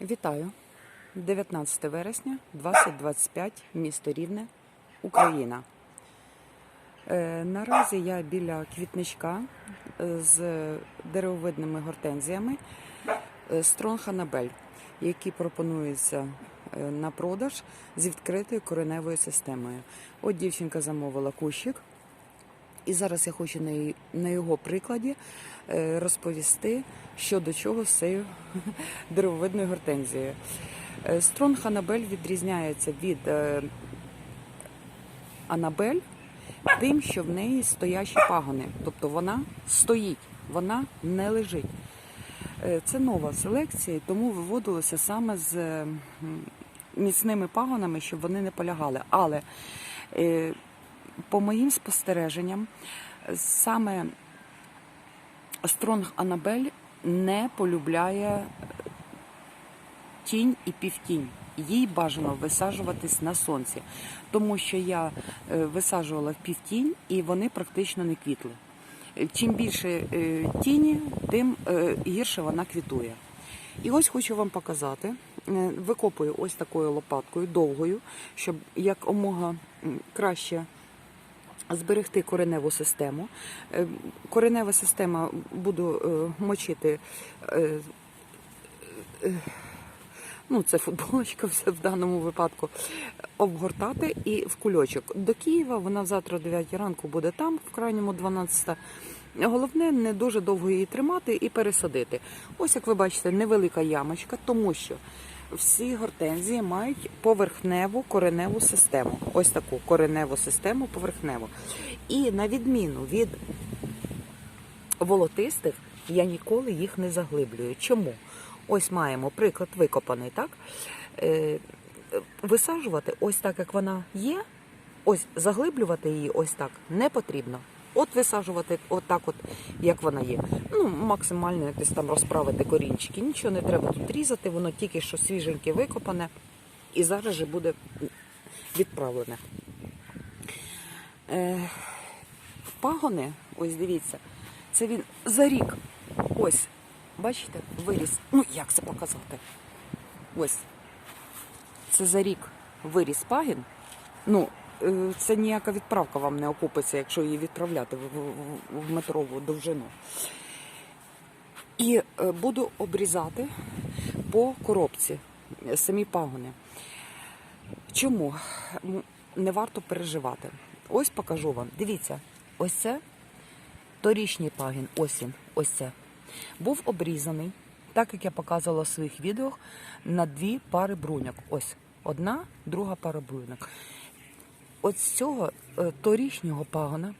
Вітаю! 19 вересня 2025, місто Рівне, Україна. Е, наразі я біля квітничка е, з деревовидними гортензіями е, Стронг Анабель, які пропонуються е, на продаж з відкритою кореневою системою. От дівчинка замовила кущик. І зараз я хочу на, його прикладі е, розповісти, що до чого з цією деревовидною гортензією. Е, Стронг Анабель відрізняється від е, Анабель тим, що в неї стоячі пагони. Тобто вона стоїть, вона не лежить. Це нова селекція, тому виводилося саме з міцними пагонами, щоб вони не полягали. Але по моїм спостереженням, саме Стронг Анабель не полюбляє тінь і півтінь. Їй бажано висаджуватись на сонці, тому що я е, висаджувала в півтінь і вони практично не квітли. Е, Чим більше е, тіні, тим е, гірше вона квітує. І ось хочу вам показати. Е, Викопую ось такою лопаткою довгою, щоб якомога краще зберегти кореневу систему. Е, Коренева система буду е, мочити. е, Ну, це футболочка все в даному випадку. Обгортати і в кульочок. До Києва вона завтра о 9 ранку буде там, в крайньому 12. Головне, не дуже довго її тримати і пересадити. Ось як ви бачите, невелика ямочка, тому що всі гортензії мають поверхневу кореневу систему. Ось таку кореневу систему поверхневу. І на відміну від волотистих, я ніколи їх не заглиблюю. Чому? Ось маємо приклад викопаний, так? Е, висаджувати ось так, як вона є, ось заглиблювати її ось так не потрібно. От висаджувати от так, от, як вона є. Ну, максимально якось там розправити корінчики. Нічого не треба тут різати, воно тільки що свіженьке викопане і зараз же буде відправлене. Е, пагони, ось дивіться, це він за рік. Ось, бачите, виріс. Ну, як це показати? Ось. Це за рік виріс пагін. Ну, це ніяка відправка вам не окупиться, якщо її відправляти в, метрову довжину. І е, буду обрізати по коробці е, самі пагони. Чому? Не варто переживати. Ось покажу вам. Дивіться, ось це торічній пагін, ось він, ось це. Був обрізаний, так як я показувала в своїх відео, на дві пари бруньок. Ось одна, друга пара бруньок. От з цього е, торічнього пагона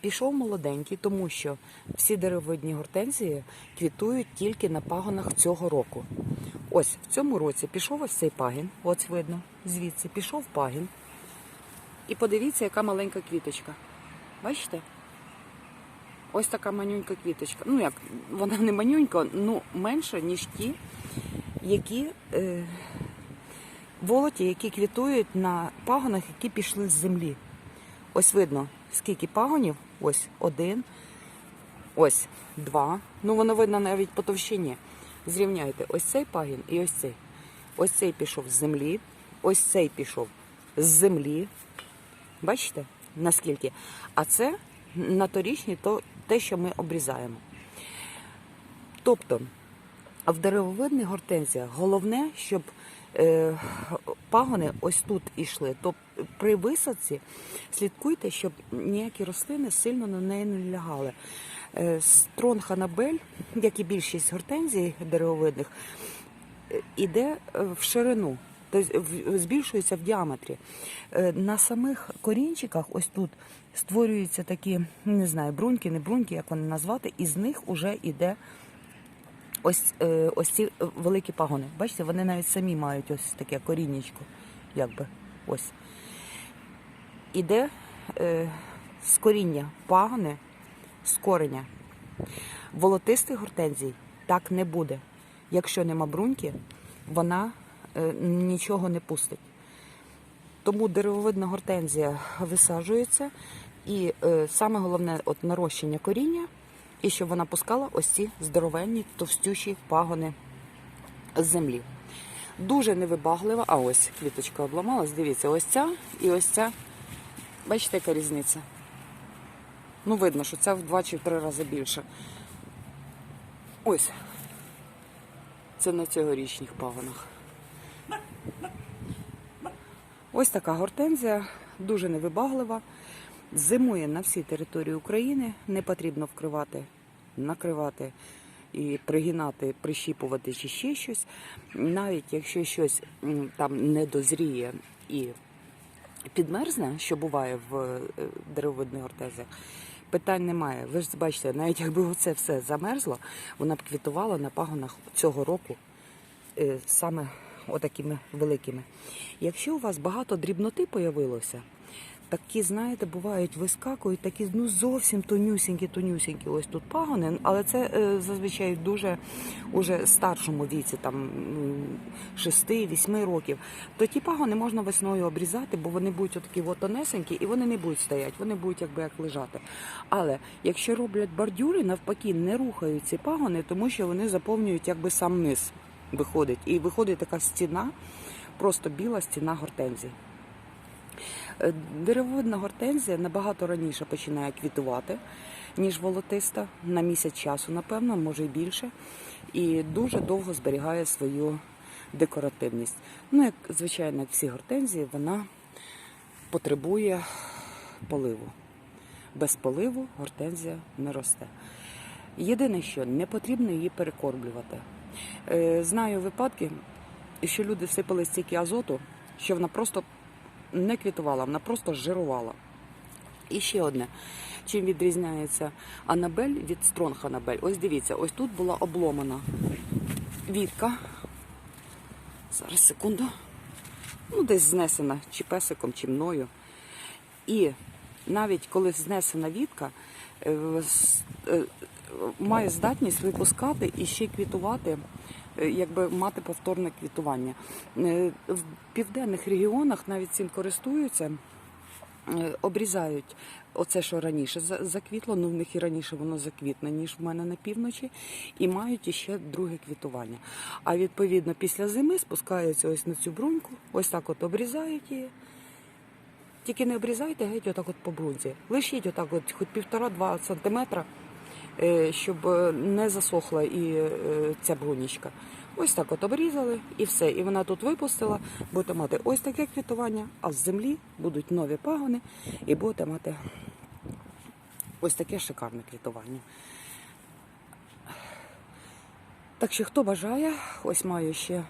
пішов молоденький, тому що всі деревовидні гортензії квітують тільки на пагонах цього року. Ось в цьому році пішов ось цей пагін, ось видно, звідси пішов пагін. І подивіться, яка маленька квіточка. Бачите? Ось така манюнька квіточка. Ну як, вона не манюнька, ну менша, ніж ті, які е, волоті, які квітують на пагонах, які пішли з землі. Ось видно, скільки пагонів. Ось один, ось два. Ну, воно видно навіть по товщині. Зрівняйте ось цей пагін і ось цей. Ось цей пішов з землі, ось цей пішов з землі. Бачите, наскільки? А це на торічні то те, що ми обрізаємо. Тобто, в деревовидних гортензіях головне, щоб пагони ось тут йшли. Тобто при висадці слідкуйте, щоб ніякі рослини сильно на неї не лягали. Е, Стронг як і більшість гортензій деревовидних, е, іде е, в ширину, тобто збільшується в діаметрі. Е, На самих корінчиках, ось тут, створюються такі, не знаю, бруньки, не бруньки, як вони назвати, і з них вже йде ось, е, ось ці великі пагони. Бачите, вони навіть самі мають ось таке коріннячко, якби ось. Іде е, з коріння пагони, з кореня. Волотистих гортензій так не буде. Якщо нема бруньки, вона е, нічого не пустить. Тому деревовидна гортензія висаджується, і е, саме головне от нарощення коріння, і щоб вона пускала ось ці здоровенні, товстючі пагони з землі. Дуже невибаглива. А ось квіточка обламалась. Дивіться, ось ця і ось ця. Бачите, яка різниця? Ну, видно, що ця в два чи в три рази більше. Ось. Це на цьогорічних пагонах. Ось така гортензія, дуже невибаглива. Зимує на всій території України. Не потрібно вкривати, накривати і пригинати, прищіпувати чи ще щось. Навіть якщо щось там не дозріє і підмерзне, що буває в е, деревовидних гортензіях, питань немає. Ви ж бачите, навіть якби оце все замерзло, вона б квітувала на пагонах цього року е, саме отакими великими. Якщо у вас багато дрібноти появилося, такі, знаєте, бувають, вискакують, такі ну зовсім тонюсінькі, тонюсінькі ось тут пагони, але це е, зазвичай дуже уже старшому віці, там 6-8 років, то ті пагони можна весною обрізати, бо вони будуть отакі от тонесенькі і вони не будуть стояти, вони будуть якби як лежати. Але якщо роблять бордюри, навпаки, не рухають ці пагони, тому що вони заповнюють якби сам низ виходить. І виходить така стіна, просто біла стіна гортензії. Е, Деревовидна гортензія набагато раніше починає квітувати, ніж волотиста, на місяць часу, напевно, може і більше, і дуже довго зберігає свою декоративність. Ну, як звичайно, як всі гортензії, вона потребує поливу. Без поливу гортензія не росте. Єдине, що не потрібно її перекормлювати. Е, Знаю випадки, що люди всипали стільки азоту, що вона просто не квітувала, вона просто жирувала. І ще одне. Чим відрізняється Анабель від Стронг Анабель? Ось дивіться, ось тут була обломана вітка. Зараз секунду. Ну, десь знесена чи песиком, чи мною. І навіть коли знесена вітка, е, е, має здатність випускати і ще квітувати, якби мати повторне квітування. Е, В південних регіонах навіть цим користуються. Е, Обрізають оце, що раніше заквітло, ну в них і раніше воно заквітне, ніж в мене на півночі, і мають іще друге квітування. А відповідно після зими спускаються ось на цю бруньку, ось так от обрізають її. Тільки не обрізайте геть отак от по брунці. Лишіть отак от хоч півтора-два сантиметра, е, щоб е, не засохла і е, ця брунічка. Ось так от обрізали і все. І вона тут випустила, будете мати ось таке квітування, а з землі будуть нові пагони і будете мати ось таке шикарне квітування. Так що, хто бажає, ось маю ще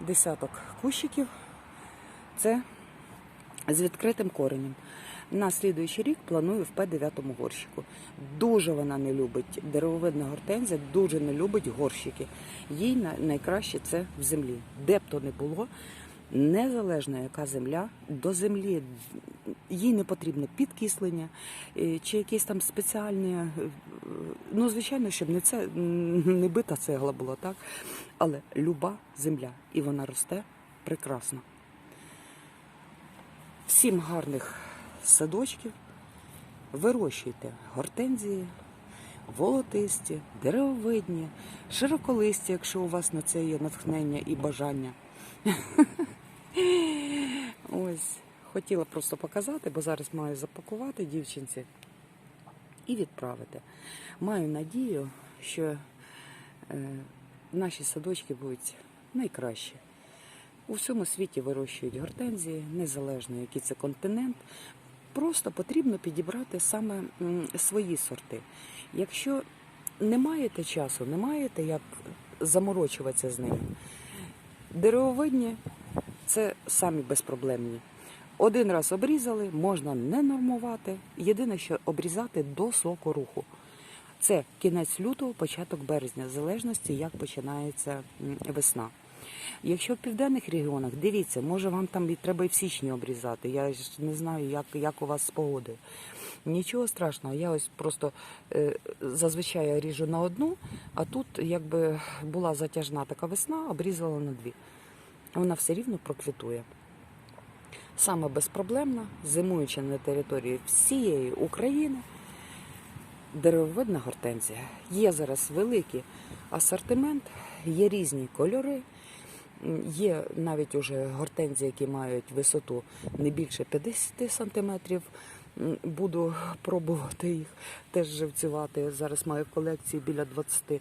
десяток кущиків. Це з відкритим коренем. На слідуючий рік планую в П9 горщику. Дуже вона не любить деревовидна гортензія, дуже не любить горщики. Їй найкраще це в землі. Де б то не було, незалежно яка земля, до землі їй не потрібно підкислення е, чи якесь там спеціальне. е, Ну, звичайно, щоб не це не бита цегла була, так? Але люба земля, і вона росте прекрасно. Всім гарних садочків. Вирощуйте гортензії, волотисті, деревовидні, широколисті, якщо у вас на це є натхнення і бажання. Ось, хотіла просто показати, бо зараз маю запакувати дівчинці і відправити. Маю надію, що е, наші садочки будуть найкращі. У всьому світі вирощують гортензії, незалежно який це континент. Просто потрібно підібрати саме свої сорти. Якщо не маєте часу, не маєте як заморочуватися з ними. Деревовидні це самі безпроблемні. Один раз обрізали, можна не нормувати. Єдине, що обрізати до сокоруху. Це кінець лютого, початок березня, в залежності, як починається весна. Якщо в південних регіонах, дивіться, може вам там і треба і в січні обрізати. Я ж не знаю, як, як у вас з погодою. Нічого страшного, я ось просто е, зазвичай ріжу на одну, а тут якби була затяжна така весна, обрізала на дві. Вона все рівно проквітує. Саме безпроблемна, зимуюча на території всієї України. деревовидна гортензія. Є зараз великий асортимент, є різні кольори. Є навіть уже гортензії, які мають висоту не більше 50 сантиметрів. Буду пробувати їх теж живцювати. Зараз маю в колекції біля 20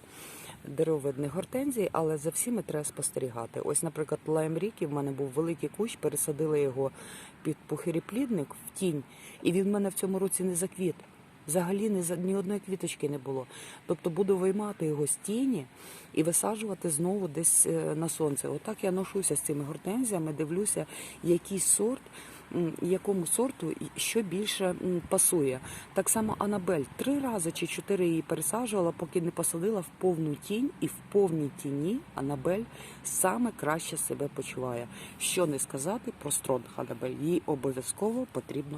деревовидних гортензій, але за всіми треба спостерігати. Ось, наприклад, лайм ріки в мене був великий кущ, пересадила його під пухиріплідник в тінь, і він в мене в цьому році не заквіт. Взагалі ні, ні одної квіточки не було. Тобто буду виймати його з тіні і висаджувати знову десь е, на сонце. Отак я ношуся з цими гортензіями, дивлюся, який сорт, якому сорту що більше пасує. Так само Анабель три рази чи чотири її пересаджувала, поки не посадила в повну тінь, і в повній тіні Анабель саме краще себе почуває. Що не сказати про стронг Анабель, їй обов'язково потрібно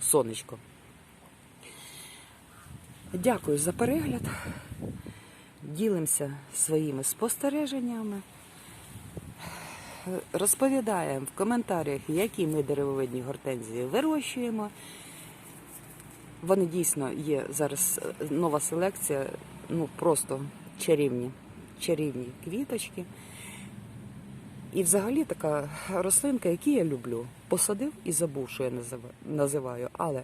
сонечко. Дякую за перегляд. Ділимося своїми спостереженнями. Розповідаємо в коментарях, які ми деревовидні гортензії вирощуємо. Вони дійсно є зараз е, нова селекція, ну просто чарівні, чарівні квіточки. І взагалі така рослинка, яку я люблю, посадив і забув, що я називаю. Але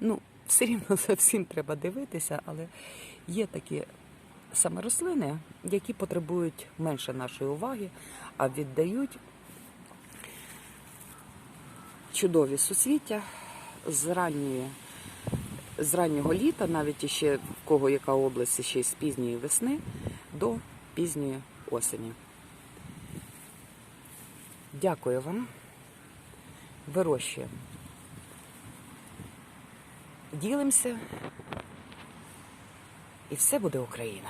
ну, все рівно за всім треба дивитися, але є такі саме рослини, які потребують менше нашої уваги, а віддають чудові суцвіття з ранньої. З раннього літа, навіть іще в кого яка область, ще з пізньої весни до пізньої осені. Дякую вам. Вирощуємо. Ділимося. І все буде Україна.